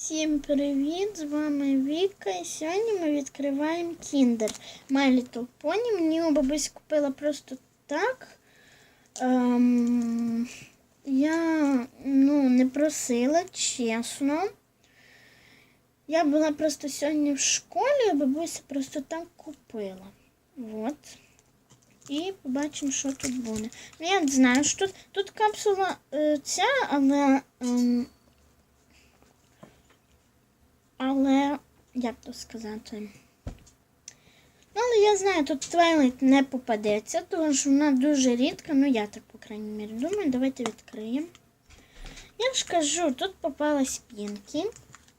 Всім привіт! З вами Віка. І сьогодні ми відкриваємо Kinder My Little Pony. Мені його бабусь купила просто так. Ем, я ну, не просила, чесно. Я була просто сьогодні в школі, а бабуся просто так купила. Вот. І побачимо, що тут буде. Ну, я не знаю, що тут, тут капсула е, ця, але. ем, але як то сказати? Ну, але я знаю, тут Твайлайт не попадеться, тому що вона дуже рідка, ну я так, по крайній мірі, думаю, давайте відкриємо. Я ж кажу, тут попалась Пінкі.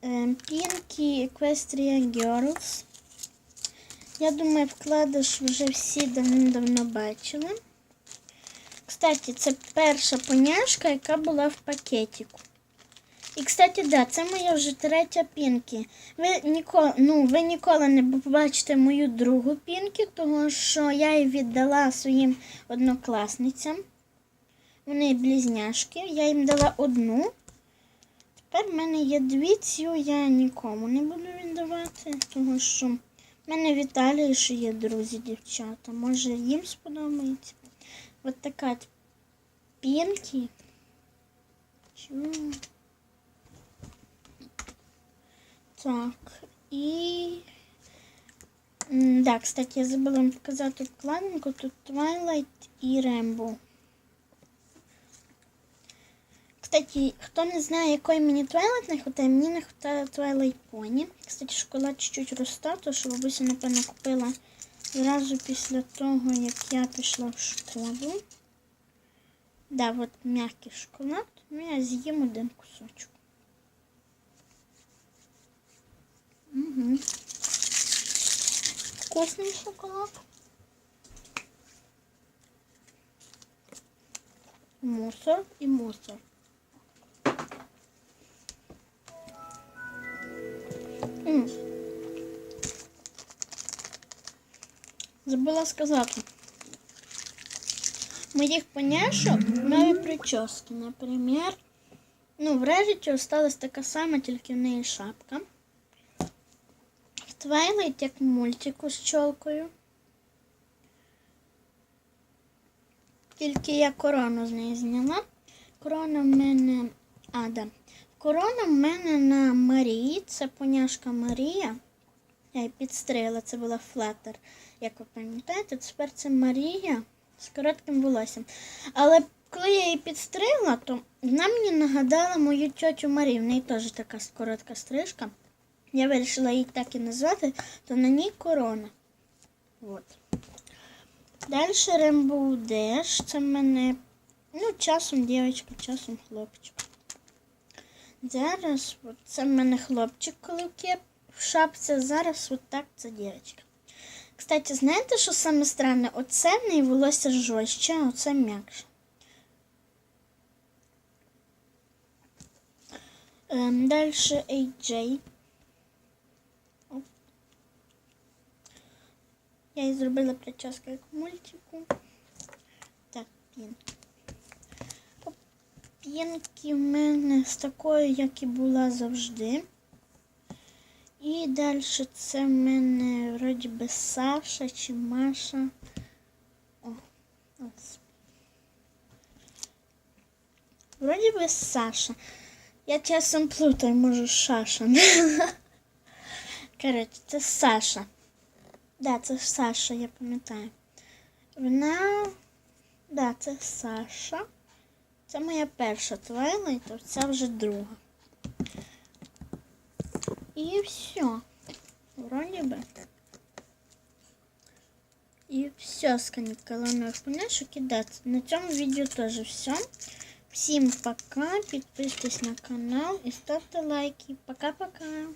Е, Пінкі Equestria Girls. Я думаю, вкладиш вже всі давним-давно бачили. Кстати, це перша поняшка, яка була в пакетику. І, кстати, да, це моя вже третя пінкі. Ви ніколи, ну, ви ніколи не побачите мою другу пінкі, тому що я її віддала своїм однокласницям. Вони близняшки. Я їм дала одну. Тепер в мене є дві, цю я нікому не буду віддавати, тому що в мене в Італії ще є друзі, дівчата. Може їм сподобається. Ось така от пінкі. Чому? Так, і. Да, кстати, я забула вам показати вкладинку. Тут Twilight і Rainbow. Кстати, хто не знає, якої мені Twilight не вистачає, мені не вистачає Twilight Pony. Кстати, шоколад чуть-чуть росте, то що бабуся, напевно, купила зразу після того, як я пішла в школу. Да, от м'який шоколад. Ну, я з'їм один кусочок. Вкусный шоколад. Мусор и мусор. М. Забула сказати. Моїх поняшок нові прически. Наприклад, ну, в Режиті осталась така сама, тільки в неї шапка. Твайлайт як мультику з чолкою. Тільки я корону з неї зняла. Корона в мене. А, да. Корона в мене на Марії. Це поняшка Марія. Я її підстригла, це була флаттер, як ви пам'ятаєте. Тепер це Марія з коротким волоссям. Але коли я її підстригла, то вона мені нагадала мою тьотю Марію. В неї теж така коротка стрижка. Я вирішила її так і назвати, то на ній корона. От. Далі Rainbow Dash. Це в мене, ну, часом дівчинка, часом хлопчик. Зараз от, це в мене хлопчик, коли в шапці, зараз от це дівчинка. Кстати, знаєте, що саме странне? Оце в неї волосся жорстче, а оце м'якше. Ем, далі AJ. Я їй зробила прическу як в мультику. Так, пінки. Пінки в мене з такою, як і була завжди. І далі це в мене вроді би Саша чи Маша. О, ось. Вроді би Саша. Я часом плутаю, може Шаша. Коротше, це Саша. Да, це Саша, я пам'ятаю. Вона. Да, це Саша. Це моя перша Твайлайт, а це вже друга. І все. Вроді би. І все з канікалами поняшок. І на цьому відео теж все. Всім пока. Підписуйтесь на канал і ставте лайки. Пока-пока.